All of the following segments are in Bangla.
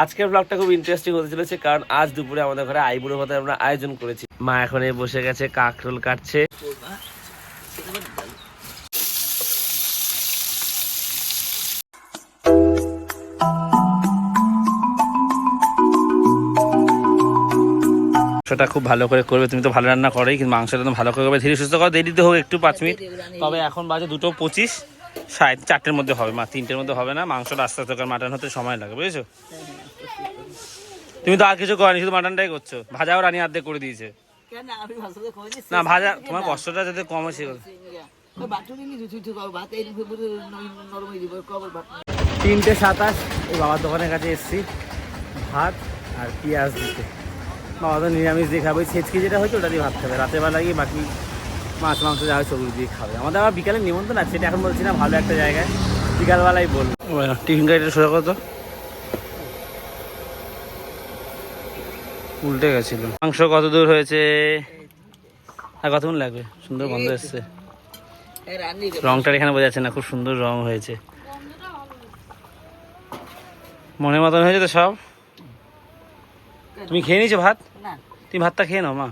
আজকের ব্লগটা খুব ইন্টারেস্টিং হতে চলেছে, কারণ আজ দুপুরে আমাদের ঘরে আইবুড়ো ভাতের আমরা আয়োজন করেছি। মা এখন বসে গেছে, কাকরোল কাটছে। খুব ভালো করে করবে, তুমি তো ভালো রান্না করেই, কিন্তু মাংসটা তো ভালো করে করবে। ধীরে সুস্থ করো, দেরিতে হোক একটু পাঁচ মিনিট। তবে এখন বাজে দুটো পঁচিশ, সাড়ে চারটের মধ্যে হবে মা, তিনটের মধ্যে হবে না। মাংসটা আস্তে আস্তে মাটন হতে সময় লাগে, বুঝেছ? তুমি তো আর কিছু করনি শুধু মাটনটাই করছ। ভাজাও রানী অর্ধেক করে দিয়েছে। কেন? আমি ভাষাতে কই যে না ভাজা তোমার কষ্টটা যাতে কম হয়েছে হয়ে তিনটে সাতাশ এই বাবার দোকানের কাছে এসেছি। ভাত আর পেঁয়াজ দিতে। বাবা তো নিরামিষ দিয়ে খাবে ওই ছেচকি যেটা হয়েছে ওটা দিয়ে ভাত খাবে। রাতের বেলা গিয়ে বাকি মাছ মাংস যা হয় সবজি দিয়ে খাবে। আমাদের আবার বিকালে নিমন্ত্রণ আছে সেটা এখন বলছি না ভালো একটা জায়গায়। বিকালবেলায় বলব। টিফিন গাড়িটা সোজা কত উল্টে গেছিল। মাংস কত দূর হয়েছে? আর কতক্ষণ লাগবে? সুন্দর গন্ধ এসছে। এই রান্নি রংটা এখানে বোঝা যাচ্ছে না খুব সুন্দর রং হয়েছে। মনের মতন হয়েছে তো সব? তুমি খেয়ে নিয়েছো ভাত? তুমি ভাতটা খেয়ে নাও মা।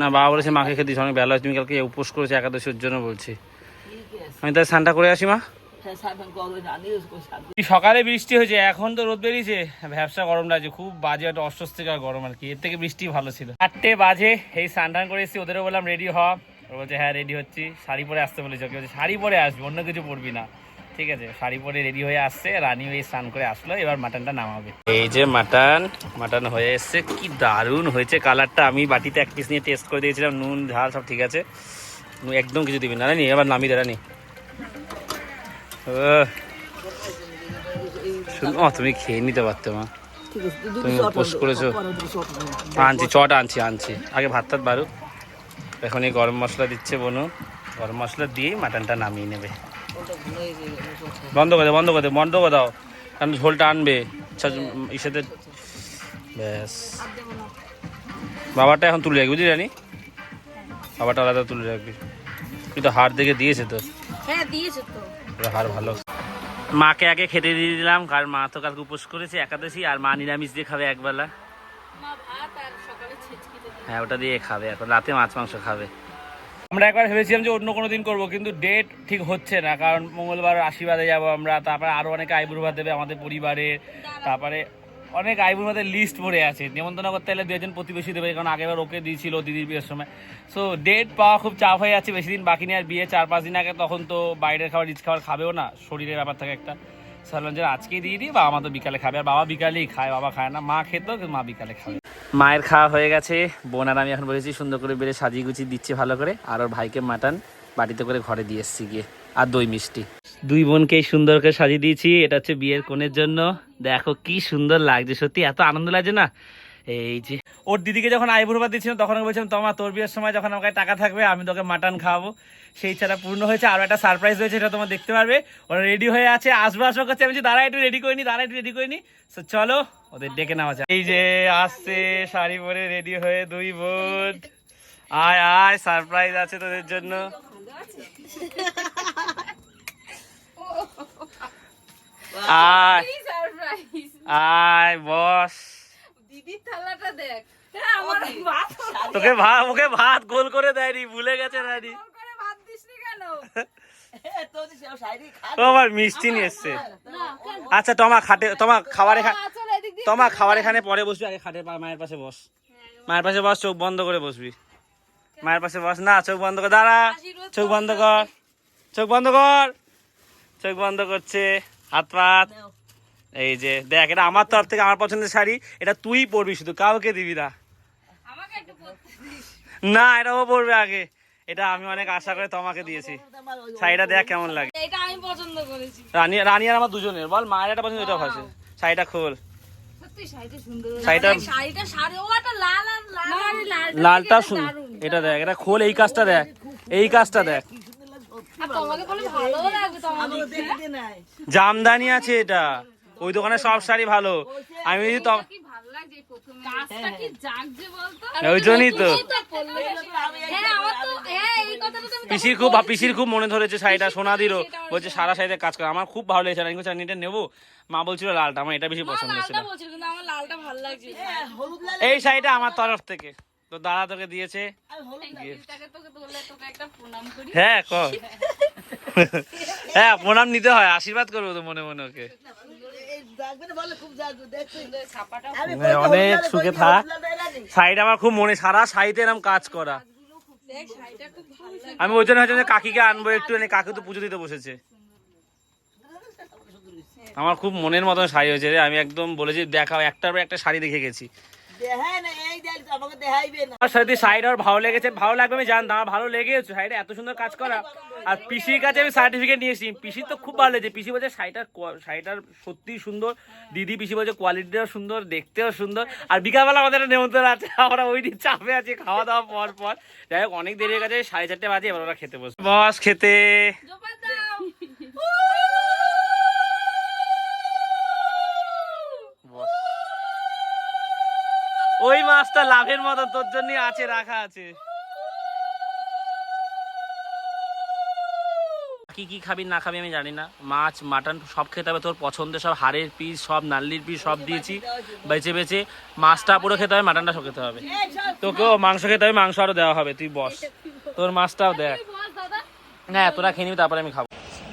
না বাবা বলেছে মাকে খেতে দিস অনেক বেলা হয়েছে, তুমি কালকে উপোস করেছ একাদশীর জন্য বলছি। আমি তাহলে স্নানটা করে আসি মা। হ্যাঁ সকালে বৃষ্টি হয়েছে? এখন তো রোদ বেরিয়েছে। ব্যবসা গরম লাগছে খুব বাজে একটা অস্বস্তিকর গরম আর কি। এর থেকে বৃষ্টি ভালো ছিল। চারটে বাজে এই স্নান টান করে এসেছি ওদেরও বললাম রেডি হ। ওরা বলছে হ্যাঁ রেডি হচ্ছি। শাড়ি পরে আসতে বলেছে ওকে বলছে শাড়ি পরে আসবি অন্য কিছু পরবি না। ঠিক আছে শাড়ি পরে রেডি হয়ে আসছে রানী হয়ে স্নান করে আসলো এবার মাটনটা নামাবে। এই যে মাটন মাটন হয়ে এসছে কি দারুণ হয়েছে কালারটা আমি বাটিতে এক পিস নিয়ে টেস্ট করে দিয়েছিলাম নুন ঝাল সব ঠিক আছে। একদম কিছু দিবি না রানি এবার নামিয়ে দে রানি। আহ, শুন- ও তুমি খেয়ে নিতে পারতো মা। তুমি উপোস করেছ? আনছি চট আনছি আনছি। আগে ভাত টাত বারুক এখন এই গরম মশলা দিচ্ছে বনু। গরম মশলা দিয়েই মাটনটা নামিয়ে নেবে। বন্ধ করে বন্ধ করে বন্ধ করে দাও। কারণ ঝোলটা আনবে। ইসেতে ব্যাস। বাবারটা এখন তুলে রাখবি বুঝলি জানি বাবারটা আলাদা তুলে রাখবি। তুই তো হাড় দেখে দিয়েছে তো হ্যাঁ দিয়েছে তো। ওরা ভালো। মাকে আগে খেতে দিয়ে দিলাম কারণ মা তো কালকে উপোস করেছে একাদশী আর মা নিরামিষ দিয়ে খাবে একবেলা মা ভাত আর সকালে ছেচকিতে হ্যাঁ ওটা দিয়ে খাবে এখন রাতে মাছ মাংস খাবে। আমরা একবার ভেবেছিলাম যে অন্য কোনো দিন করব কিন্তু ডেট ঠিক হচ্ছে না কারণ মঙ্গলবার আশীর্বাদে যাব আমরা তারপরে আরও অনেকে আইবুড়ো ভাত দেবে আমাদের পরিবারের তারপরে অনেক আইবুর মধ্যে লিস্ট পড়ে আছে। নিমন্ত্রণ করতে হলে দুজন প্রতিবেশী দেবে, কারণ আগেবার ওকে দিয়েছিল দিদির বিয়ের সময়। সো ডেট পাওয়া খুব চাপ হয়ে যাচ্ছে বেশি দিন বাকি নেই, আর বিয়ে চার পাঁচ দিন আগে তখন তো বাইরের খাবার, রিচ খাবার খাবেও না, শরীরের ব্যাপার থাকে একটা। সালাম যে আজকেই দিয়ে দিই, বাবা মা তো বিকালে খাবে, আর বাবা বিকালেই খায়, বাবা খায় না, মা খেতো মা বিকালে খাবে। মায়ের খাওয়া হয়ে গেছে, বোন আর আমি এখন বসেছি, সুন্দর করে বেড়ে সাজিয়ে গুছিয়ে দিচ্ছে ভালো করে, আর ওর ভাইকে মাটন বাটিতে করে ঘরে দিয়ে এসছি গিয়ে। আর দই মিষ্টি। দুই বোনকেই সুন্দর করে সাজিয়ে দিয়েছি, এটা হচ্ছে বিয়ের কোণের জন্য। দেখো কি সুন্দর লাগছে, সত্যি এত আনন্দ লাগছে না? এই যে, ওর দিদিকে যখন আইবুড়ো ভাত দিচ্ছিলাম তখন আমি বলছিলাম, তোমার তোর বিয়ের সময় যখন আমাকে টাকা থাকবে, আমি তোকে মাটন খাওয়াবো। সেই ছাড়া পূর্ণ হয়েছে আরও একটা সারপ্রাইজ হয়েছে এটা তোমার দেখতে পারবে। ওরা রেডি হয়ে আছে, আসব আসব করছে। আমি দাঁড়া, একটু রেডি করিনি দাঁড়া, একটু রেডি করিনি তো চলো, ওদের ডেকে নেওয়া যায় এই যে, আসছে, শাড়ি পরে রেডি হয়ে দুই বোন। আয় আয় সারপ্রাইজ আছে তোদের জন্য। আয়। আয় বস। দিদির থালাটা দেখ। হ্যাঁ আমার ভাত। তোকে ভাত ওকে ভাত গোল করে দেয়নি ভুলে গেছে রানি ওর করে ভাত দিসনি কেন? ও আমার মিষ্টি নিয়ে এসছে। আচ্ছা তোমা খাটে তোমা খাবার এখানে মা, চল এদিক খাবার এখানে পরে বসবি আগে খাটে পা- মায়ের পাশে বস। মায়ের পাশে বস চোখ বন্ধ করে বসবি। মায়ের পাশে বস। না চোখ বন্ধ কর দাঁড়া। চোখ বন্ধ কর চোখ বন্ধ কর। চোখ বন্ধ করছে হাত পাত। এই যে দেখ এটা আমার তরফ থেকে আমার পছন্দের শাড়ি এটা তুই পরবি শুধু কাউকে দিবি না। না এটা ও পরবে আগে। এটা আমি অনেক আশা করে তোমাকে দিয়েছি। শাড়িটা দেখ কেমন লাগে। এটা আমি রানী রানী আর আমার দুজনের বল মায়ের একটা পছন্দ এটা আছে শাড়িটা খোল। লালটা শুন এটা দেখ এটা খোল এই কাজটা দেখ এই কাজটা দেখ। আর তোমাকে বলে ভালো লাগবে তোমার জামদানি আছে এটা। ওই দোকানে সব শাড়ি ভালো। আমি যদি তো কি ভালো পিসির খুব পিসির খুব মনে ধরেছে শাড়িটা সোনাদিরও বলছে সারা শাড়িতে কাজ করে। আমার খুব ভালো লেগেছে। আমি বলছি, এটা নেব? মা বলছিল লালটা। আমার এটা বেশি পছন্দ ছিল। লালটা বলছিল কিন্তু আমার লালটা ভালো লাগছে হলুদ লাল এই শাড়িটা আমার তরফ থেকে। তো দাদা তোকে দিয়েছে। হ্যাঁ ক হ্যাঁ প্রণাম নিতে হয় আশীর্বাদ করব তো মনে মনে ওকে। হ্যাঁ, অনেক সুখে থাক। শাড়িটা আমার খুব মনে সারা শাড়িতে এরকম কাজ করা। আমি ওই জন্য হচ্ছে কাকিকে আনব একটু, এনে কাকি তো পুজো দিতে বসেছে। আমার খুব মনের মতন শাড়ি হয়েছে রে, আমি একদম বলেছি দেখাও একটার পর একটা শাড়ি দেখে গেছি। দেখায় না এই দেখ আমাকে দেখাইবে না। আমার সাথে শাড়িটা আমার ভালো লেগেছে ভালো লাগবে আমি জানতাম আমার ভালো লেগেছে এত সুন্দর কাজ করা। আর পিসির কাছে আমি সার্টিফিকেট নিয়েছি পিসির তো খুব ভালো লেগেছে পিসি বলছে শাড়িটার শাড়িটার সত্যি সুন্দর। দিদি পিসি বলছে কোয়ালিটিটাও সুন্দর দেখতেও সুন্দর। আর বিকালবেলা আমাদের একটা নেমন্তন্ন আছে আমরা ওই দিন চাপে আছি খাওয়া দাওয়া পর পর। যাই হোক অনেক দেরি হয়ে গেছে সাড়ে চারটে বাজে এবার ওরা খেতে বসে বস খেতে। মাছটা লাভের মতো তোর জন্য আছে, রাখা আছে। কি কি খাবি, না খাবি আমি জানি না। মাছ, মাটন সব খেতে হবে, তোর পছন্দের সব হাড়ের পিস সব নাল্লির পিস সব দিয়েছি। বেছে বেছে মাছটা পুরো খেতে হবে, মাটনটা সব খেতে হবে। তোকেও মাংস খেতে হবে, মাংস আরও দেওয়া হবে, তুই বস। তোর মাছটাও দেখ। না তোরা খেয়ে নিবি, তারপরে আমি খাব।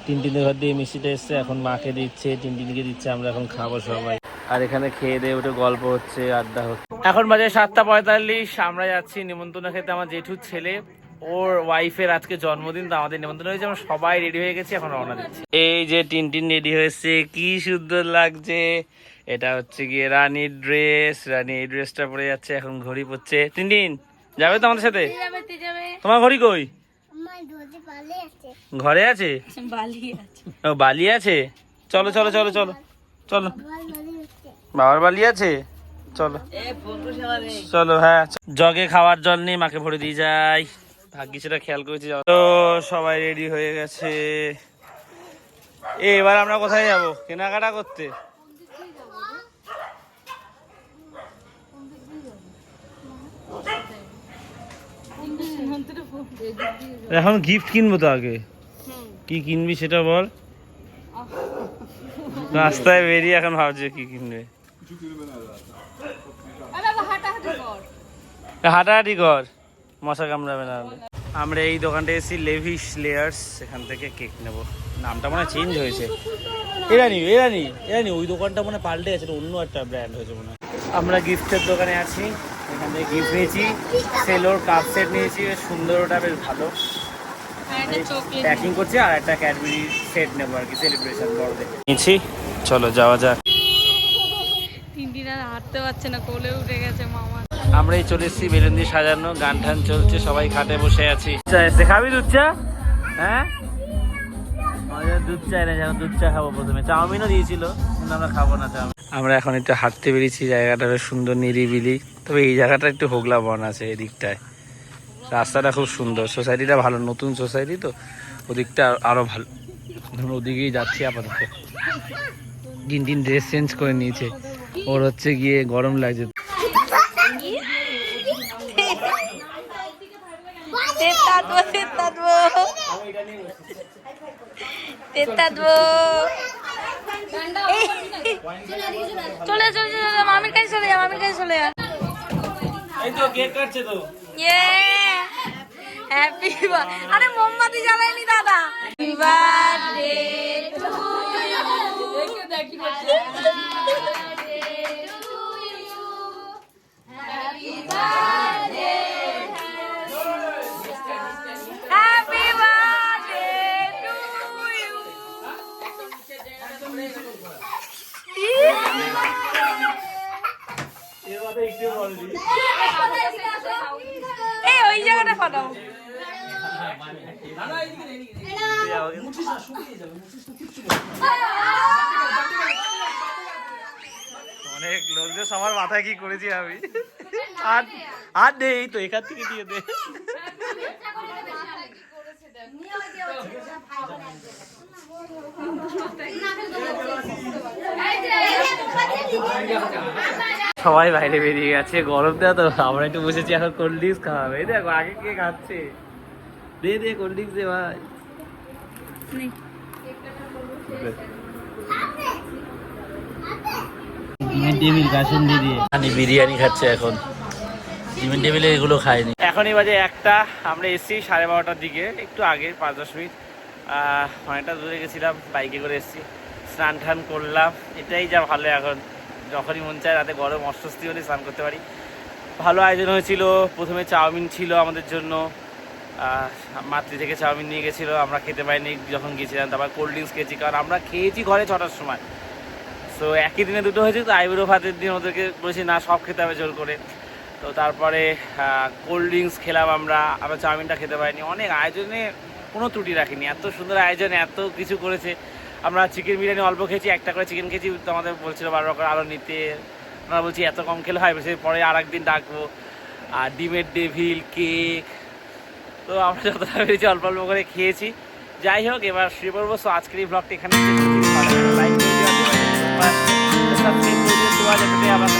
তিন তিনের ঘর দিয়ে মিষ্টিটা এসছে এখন মাকে দিচ্ছে তিন তিনকে দিচ্ছে আমরা এখন খাব সবাই। আর এখানে খেয়ে দিয়ে উঠে গল্প হচ্ছে আড্ডা হচ্ছে। এখন বাজে সাতটা পঁয়তাল্লিশ আমরা যাচ্ছি নিমন্ত্রণ খেতে আমার জেঠুর ছেলে। ওর ওয়াইফের আজকে জন্মদিন তো আমাদের নিমন্ত্রণ হয়েছে আমরা সবাই রেডি হয়ে গেছি এখন রওনা দিচ্ছি। এই যে টিনটিন রেডি হয়েছে কি সুন্দর লাগছে। এটা হচ্ছে গিয়ে রানীর ড্রেস রানী এই ড্রেসটা পরে যাচ্ছে এখন ঘড়ি পড়ছে টিনটিন যাবে তো আমাদের সাথে? তোমার ঘড়ি কই? ঘরে আছে? বালি আছে। ও বালি আছে? চলো চলো চলো চলো চলো। বাবার বালি আছে? চলো। চলো হ্যাঁ জগে খাওয়ার জল নেই মাকে ভরে দিয়ে যাই। ভাগ্যি সেটা খেয়াল করেছি তো সবাই রেডি হয়ে গেছে। এ, এবার আমরা কোথায় যাব? কেনাকাটা করতে? এখন গিফট কিনবো তো আগে। কি কিনবি সেটা বল। রাস্তায় বেরিয়ে এখন ভাবছে কি কিনবে। হাঁটাহাঁটি কর হাঁটাহাঁটি কর মশা কামড়াবে না আমরা এই দোকানটা এসেছি লেভিস লেয়ার্স এখান থেকে কেক নেব। নামটা মনে চেঞ্জ হয়েছে। এরানি এরানি এরানি ওই দোকানটা মনে পাল্টে গেছে অন্য একটা ব্র্যান্ড হয়েছে মনে আমরা গিফটের দোকানে আছি। এখান থেকে গিফট নিয়েছি। সেলোর কাপ সেট নিয়েছি বেশ সুন্দর ওটা বেশ ভালো। প্যাকিং করছি আর একটা ক্যাডবেরি সেট নেব আর কি সেলিব্রেশন বড়দের নিয়েছি। চলো যাওয়া যাক। তিন দিন আর হাঁটতে পারছে না কোলে উঠে গেছে মামা। আমরাই চলে এসেছি বেলুন দিয়ে সাজানো গান টান চলছে সবাই খাটে বসে আছি। চা খাবি দুধ চা? হ্যাঁ? আমাদের দুধ চা এনে যেন দুধ চা খাব প্রথমে। চাউমিনও দিয়েছিল কিন্তু আমরা খাব না চাউমিন। আমরা এখন একটু হাঁটতে বেরিয়েছি, জায়গাটা বেশ সুন্দর, নিরিবিলি। তবে এই জায়গাটা একটু হোগলা বন আছে এদিকটায়। রাস্তাটা খুব সুন্দর। সোসাইটিটা ভালো, নতুন সোসাইটি তো। ওদিকটা আরও ভালো। ধরুন ওদিকেই যাচ্ছি আপাতত। দিন দিন ড্রেস চেঞ্জ করে নিয়েছে। ওর হচ্ছে গিয়ে গরম লাগছে। তেতাদবো তেতাদবো তেতাদবো চলে চলে চলে মামির কাছে চলে যা মামির কাছে চলে যা। এই তো কেক কাটছে তো। ইয়ে হ্যাপি আরে মোমবাতি জ্বালাইনি দাদা। হ্যাপি বার্থডে টু ইউ দেখি। ফাটাও অনেক লোকদের সবার মাথায় কি করেছি আমি আর আর দে এই তো এখান থেকে দিয়ে দে সবাই বাইরে বেরিয়ে গেছে গরম দেওয়া তো আমরা একটু বসেছি এখন কোল্ড ড্রিঙ্কস খাওয়াবে। এই দেখো আগে কে খাচ্ছে? দে দে কোল্ড ড্রিঙ্কস দে ভাই। আমি বিরিয়ানি খাচ্ছে এখন। ডিমের টেবিলে এগুলো খাইনি এখনই বাজে একটা আমরা এসেছি সাড়ে বারোটার দিকে একটু আগে পাঁচ দশ মিনিট আহ, অনেকটা দূরে গেছিলাম বাইকে করে এসেছি। স্নান টান করলাম এটাই যা ভালো এখন। যখনই মন চায় রাতে গরম অস্বস্তি হলে স্নান করতে পারি। ভালো আয়োজন হয়েছিল, প্রথমে চাউমিন ছিল আমাদের জন্য। মাতৃ থেকে চাউমিন নিয়ে গেছিল, আমরা খেতে পাইনি যখন গিয়েছিলাম, তারপর কোল্ড ড্রিঙ্কস খেয়েছি, কারণ আমরা খেয়েছি ঘরে ছটার সময়। সো একই দিনে দুটো হয়েছে, তো আইবুড়ো ভাতের দিন ওদেরকে বলেছি, না, সব খেতে হবে জোর করে। তো তারপরে কোল্ড ড্রিঙ্কস খেলাম আমরা আবার চাউমিনটা খেতে পারিনি। অনেক আয়োজনে কোনো ত্রুটি রাখিনি। এত সুন্দর আয়োজন, এত কিছু করেছে। আমরা চিকেন বিরিয়ানি অল্প খেয়েছি, একটা করে চিকেন খেয়েছি তো আমাদের বলছিল বারো করে আলো নিতে। আমরা বলছি এত কম খেলে হয় সেই পরে আর একদিন ডাকবো। আর ডিমের ডেভিল কেক তো আমরা যতটা পেরেছি অল্প অল্প করে খেয়েছি। যাই হোক, এবার শুয়ে পড়ব। সো আজকের এই ব্লগটি এখানে আবার